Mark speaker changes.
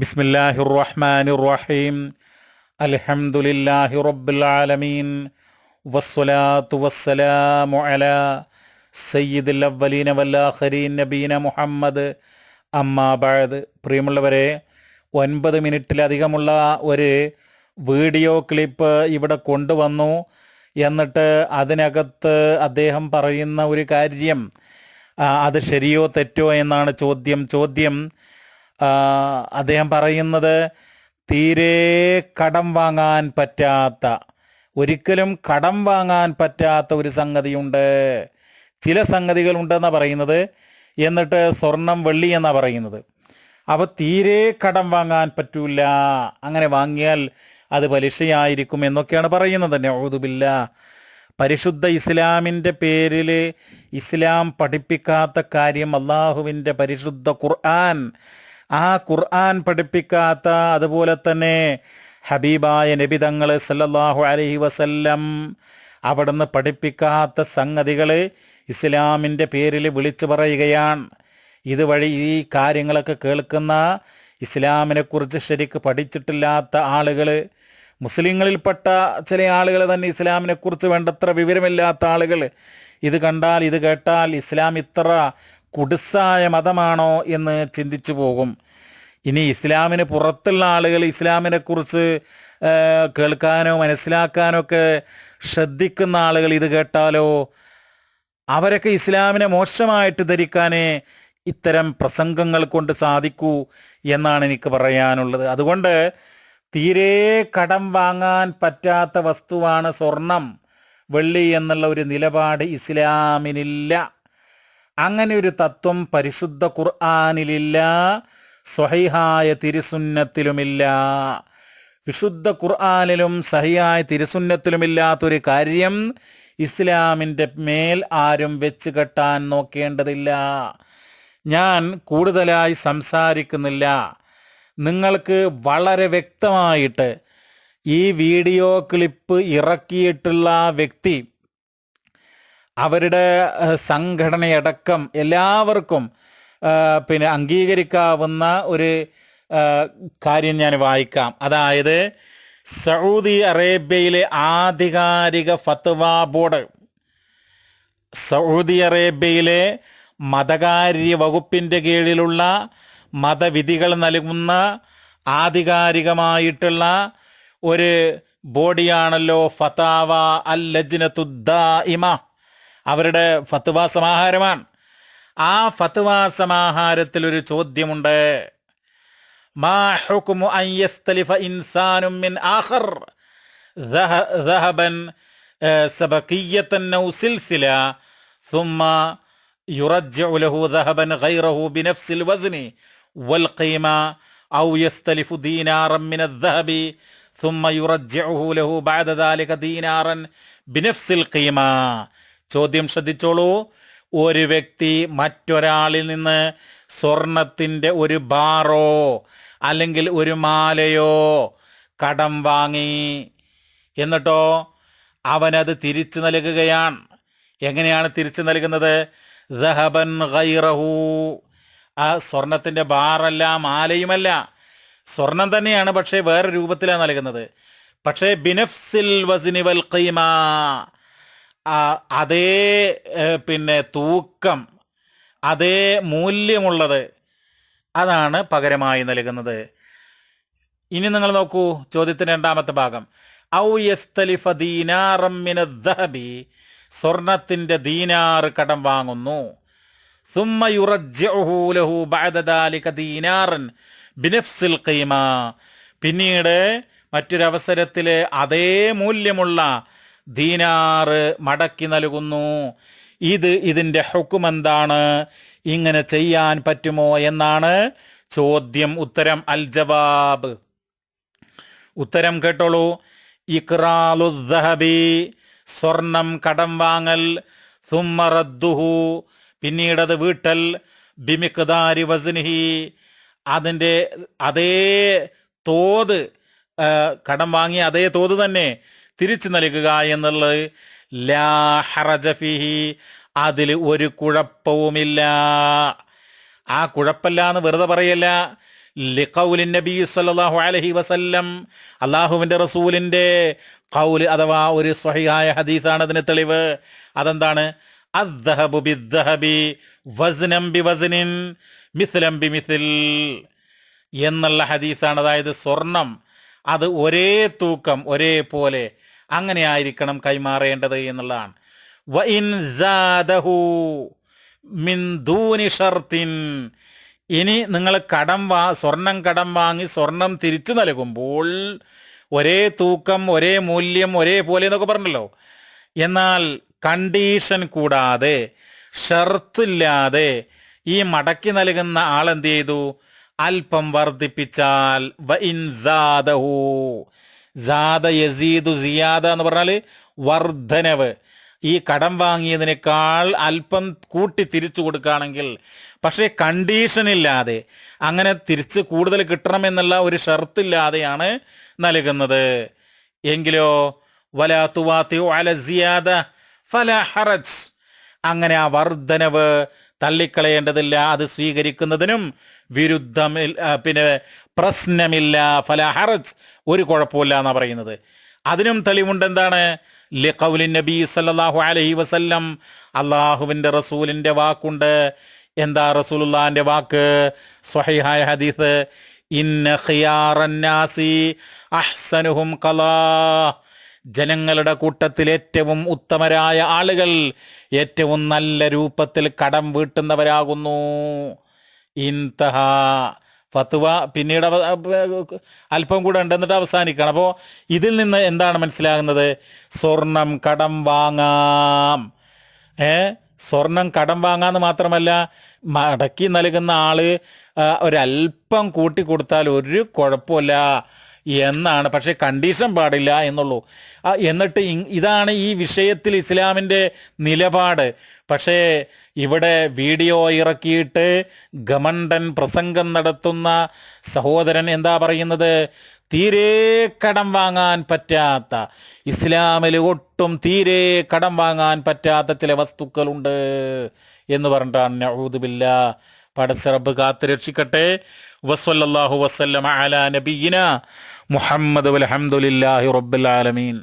Speaker 1: ബിസ്മില്ലാഹി റഹ്മാനി റഹീം അൽഹംദുലില്ലാഹി റബ്ബിൽ ആലമീൻ വസ്സലാത്തു വസ്സലാമു അലാ സയ്യിദുൽ അവ്വലീന വല്ലാഖരീൻ നബീന മുഹമ്മദ്. അമ്മാബാദ് പ്രിയമുള്ളവരെ ഒൻപത് മിനിറ്റിലധികമുള്ള ഒരു വീഡിയോ ക്ലിപ്പ് ഇവിടെ കൊണ്ടുവന്നു. എന്നിട്ട് അതിനകത്ത് അദ്ദേഹം പറയുന്ന ഒരു കാര്യം അത് ശരിയോ തെറ്റോ എന്നാണ് ചോദ്യം. ചോദ്യം അദ്ദേഹം പറയുന്നത് തീരെ കടം വാങ്ങാൻ പറ്റാത്ത ഒരിക്കലും കടം വാങ്ങാൻ പറ്റാത്ത ഒരു സംഗതിയുണ്ട്. ചില സംഗതികൾ ഉണ്ടെന്നാണ് പറയുന്നത്. എന്നിട്ട് സ്വർണം വെള്ളി എന്നാണ് പറയുന്നത്. അപ്പോൾ തീരെ കടം വാങ്ങാൻ പറ്റൂല. അങ്ങനെ വാങ്ങിയാൽ അത് പലിശയായിരിക്കും എന്നൊക്കെയാണ് പറയുന്നത്. തന്നെ നൗദുബില്ല. പരിശുദ്ധ ഇസ്ലാമിന്റെ പേരിൽ ഇസ്ലാം പഠിപ്പിക്കാത്ത കാര്യം അള്ളാഹുവിന്റെ പരിശുദ്ധ ഖുർആൻ ആ ഖുർആൻ പഠിപ്പിക്കാത്ത അതുപോലെ തന്നെ ഹബീബായ നബി തങ്ങൾ സല്ലല്ലാഹു അലഹി വസല്ലം അവിടുന്ന് പഠിപ്പിക്കാത്ത സംഗതികൾ ഇസ്ലാമിന്റെ പേരിൽ വിളിച്ചു പറയുകയാണ്. ഇതുവഴി ഈ കാര്യങ്ങളൊക്കെ കേൾക്കുന്ന ഇസ്ലാമിനെക്കുറിച്ച് ശരിക്ക് പഠിച്ചിട്ടില്ലാത്ത ആളുകൾ മുസ്ലിങ്ങളിൽപ്പെട്ട ചില ആളുകൾ തന്നെ ഇസ്ലാമിനെക്കുറിച്ച് വേണ്ടത്ര വിവരമില്ലാത്ത ആളുകൾ ഇത് കണ്ടാൽ ഇത് കേട്ടാൽ ഇസ്ലാം ഇത്ര കുടുസായ മതമാണോ എന്ന് ചിന്തിച്ചു പോകും. ഇനി ഇസ്ലാമിന് പുറത്തുള്ള ആളുകൾ ഇസ്ലാമിനെ കുറിച്ച് കേൾക്കാനോ മനസ്സിലാക്കാനോ ഒക്കെ ശ്രദ്ധിക്കുന്ന ആളുകൾ ഇത് കേട്ടാലോ? അവരൊക്കെ ഇസ്ലാമിനെ മോശമായിട്ട് ധരിക്കാനേ ഇത്തരം പ്രസംഗങ്ങൾ കൊണ്ട് സാധിക്കൂ എന്നാണ് എനിക്ക് പറയാനുള്ളത്. അതുകൊണ്ട് തീരെ കടം വാങ്ങാൻ പറ്റാത്ത വസ്തുവാണ് സ്വർണം. വെള്ളി എന്നുള്ള ഒരു നിലപാട് ഇസ്ലാമിനില്ല. അങ്ങനെ ഒരു തത്വം പരിശുദ്ധ ഖുർആാനിലില്ല സ്വഹൈഹായ തിരുസുന്നത്തിലുമില്ല. വിശുദ്ധ ഖുർആാനിലും സഹിയായ തിരുസുന്നത്തിലുമില്ലാത്തൊരു കാര്യം ഇസ്ലാമിന്റെ മേൽ ആരും വെച്ച് കെട്ടാൻ നോക്കേണ്ടതില്ല. ഞാൻ കൂടുതലായി സംസാരിക്കുന്നില്ല. നിങ്ങൾക്ക് വളരെ വ്യക്തമായിട്ട് ഈ വീഡിയോ ക്ലിപ്പ് ഇറക്കിയിട്ടുള്ള വ്യക്തി അവരുടെ സംഘടനയടക്കം എല്ലാവർക്കും പിന്നെ അംഗീകരിക്കാവുന്ന ഒരു കാര്യം ഞാൻ വായിക്കാം. അതായത് സൗദി അറേബ്യയിലെ ആധികാരിക ഫത്വ ബോർഡ് സൗദി അറേബ്യയിലെ മതകാര്യ വകുപ്പിന്റെ കീഴിലുള്ള മതവിധികൾ നൽകുന്ന ആധികാരികമായിട്ടുള്ള ഒരു ബോഡിയാണല്ലോ ഫതാവ അൽ ലജ്നത്തുദ്ദായിമ അവരുടെ ഫത്വ സമാഹാരമാണ് ആ ഫത്വ സമാഹാരത്തിൽ ഒരു ചോദ്യമുണ്ട് മാ ഹുക്മു അൻ യസ്തലിഫ ഇൻസാനും മിൻ ആഖർ ذه- ذهبا آه، سبقية أو سلسلة ثم يرجع له ذهبا غيره بنفس الوزن والقيمة أو يستلف دينارا من الذهب ثم يرجعه له بعد ذلك دينارا بنفس القيمة ചോദ്യം ശ്രദ്ധിച്ചോളൂ. ഒരു വ്യക്തി മറ്റൊരാളിൽ നിന്ന് സ്വർണത്തിന്റെ ഒരു ബാറോ അല്ലെങ്കിൽ ഒരു മാലയോ കടം വാങ്ങി എന്നിട്ടോ അവനത് തിരിച്ചു നൽകുകയാണ്. എങ്ങനെയാണ് തിരിച്ചു നൽകുന്നത്? ദഹബൻ ഗൈറഹു. ആ സ്വർണത്തിന്റെ ബാറല്ല മാലയുമല്ല. സ്വർണം തന്നെയാണ് പക്ഷേ വേറെ രൂപത്തിലാണ് നൽകുന്നത്. പക്ഷേ ബിനഫ്സിൽ വസിനി വൽ ഖീമ. അതേ പിന്നെ തൂക്കം അതേ മൂല്യമുള്ളത് അതാണ് പകരമായി നൽകുന്നത്. ഇനി നിങ്ങൾ നോക്കൂ ചോദ്യത്തിന്റെ രണ്ടാമത്തെ ഭാഗം. ഔ യസ്തലിഫ ദീനാറമ്മിന ദഹബി സ്വർണത്തിന്റെ ദീനാറ് കടം വാങ്ങുന്നു. പിന്നീട് മറ്റൊരവസരത്തിലെ അതേ മൂല്യമുള്ള ദീനാറ് മടക്കി നൽകുന്നു. ഇത് ഇതിന്റെ ഹുക്കുമെന്താണ്? ഇങ്ങനെ ചെയ്യാൻ പറ്റുമോ എന്നാണ് ചോദ്യം ഉത്തരം അൽ ജവാബ് ഉത്തരം കേട്ടോളൂ. ഇക്രാലുദ്ദഹബി സ്വർണം കടം വാങ്ങൽ സുമ്മറദ്ദുഹു പിന്നീട് അത് വീട്ടൽ ബിമിക്ദാരി വസ്നിഹി. അതിന്റെ അതേ തോത് കടം വാങ്ങിയ അതേ തോത് തന്നെ തിരിച്ചു നൽകുക എന്നുള്ളത് ലാ ഹറജഫിഹി അതിൽ ഒരു കുഴപ്പവുമില്ല. ആ കുഴപ്പമില്ല എന്ന് വെറുതെ പറയല്ല. ലിഖൗലി നബി സല്ലല്ലാഹു അലൈഹി വസല്ലം അള്ളാഹുവിന്റെ റസൂലിന്റെ കൗൽ അഥവാ ഒരു സ്വഹിയായ ഹദീസാണ് അതിന് തെളിവ്. അതെന്താണ്? ബിദ്ദഹബി വസ്നം മിസ്ലം ബിമിസിൽ എന്നുള്ള ഹദീസാണ്. അതായത് സ്വർണം അത് ഒരേ തൂക്കം ഒരേ പോലെ അങ്ങനെ ആയിരിക്കണം കൈമാറേണ്ടത് എന്നുള്ളതാണ്. സാദഹു മിൻ ദൂനി ഇനി നിങ്ങൾ കടം വാ സ്വർണം കടം വാങ്ങി സ്വർണം തിരിച്ചു നൽകുമ്പോൾ ഒരേ തൂക്കം ഒരേ മൂല്യം ഒരേ പോലെ എന്നൊക്കെ പറഞ്ഞല്ലോ. എന്നാൽ കണ്ടീഷൻ കൂടാതെ ഷർത്തില്ലാതെ ഈ മടക്കി നൽകുന്ന ആൾ എന്ത് ചെയ്തു? അല്പം വർദ്ധിപ്പിച്ചാൽ സാദ യസീദു സിയാദ എന്ന് പറഞ്ഞാൽ വർധനവ്. ഈ കടം വാങ്ങിയതിനേക്കാൾ അല്പം കൂട്ടി തിരിച്ചു കൊടുക്കുകയാണെങ്കിൽ പക്ഷേ കണ്ടീഷൻ ഇല്ലാതെ അങ്ങനെ തിരിച്ച് കൂടുതൽ കിട്ടണമെന്നുള്ള ഒരു ഷർത്തില്ലാതെയാണ് നൽകുന്നത്. എങ്കിലോ വലാത്തുവാത്തി അല സിയാദ ഫല ഹറജ്. അങ്ങനെ ആ വർധനവ് തള്ളിക്കളയേണ്ടതില്ല അത് സ്വീകരിക്കുന്നതിനും വിരുദ്ധം പിന്നെ പ്രശ്നമില്ല ഫല ഹറജ് ഒരു കുഴപ്പമില്ല എന്നാണ് പറയുന്നത്. അതിനും തെളിവുണ്ട് എന്താണ്? ലിഖൗലി നബി സല്ലാഹു അലഹി വസല്ലം അള്ളാഹുവിന്റെ റസൂലിന്റെ വാക്കുണ്ട്. എന്താ റസൂലുള്ളാഹിന്റെ വാക്ക്? സ്വഹീഹായ ഹദീസ് ഇന്ന ഖിയാറന്നാസി അഹ്സനുഹും ഖലാ ജനങ്ങളുടെ കൂട്ടത്തിൽ ഏറ്റവും ഉത്തമരായ ആളുകൾ ഏറ്റവും നല്ല രൂപത്തിൽ കടം വീട്ടുന്നവരാകുന്നു. ഇൻതഹ. ഫത്തുവ പിന്നീട് അല്പം കൂടെ ഉണ്ട്. എന്നിട്ട് അവസാനിക്കണം. അപ്പോൾ ഇതിൽ നിന്ന് എന്താണ് മനസ്സിലാകുന്നത്? സ്വർണം കടം വാങ്ങാം. ഏ? സ്വർണം കടം വാങ്ങാന്ന് മാത്രമല്ല മടക്കി നൽകുന്ന ആൾ ഒരല്പം കൂട്ടി കൊടുത്താൽ ഒരു കുഴപ്പമില്ല. എന്നാണ്. പക്ഷേ കണ്ടീഷൻ പാടില്ല എന്നുള്ളൂ. എന്നിട്ട് ഇതാണ് ഈ വിഷയത്തിൽ ഇസ്ലാമിന്റെ നിലപാട്. പക്ഷേ ഇവിടെ വീഡിയോ ഇറക്കിയിട്ട് ഗമണ്ടൻ പ്രസംഗം നടത്തുന്ന സഹോദരൻ എന്താ പറയുന്നത്? തീരെ കടം വാങ്ങാൻ പറ്റാത്ത ഇസ്ലാമിൽ ഒട്ടും തീരെ കടം വാങ്ങാൻ പറ്റാത്ത ചില വസ്തുക്കളുണ്ട് എന്ന് പറഞ്ഞിട്ടാണ് നഊദുബില്ല പടച്ചറബ് കാത്ത് രക്ഷിക്കട്ടെ വസ്വല്ലാഹു വസ്ലം അല നബീന മുഹമ്മദ് അലഹമുല്ലാഹി റബ്ബുൽ ആലമീൻ.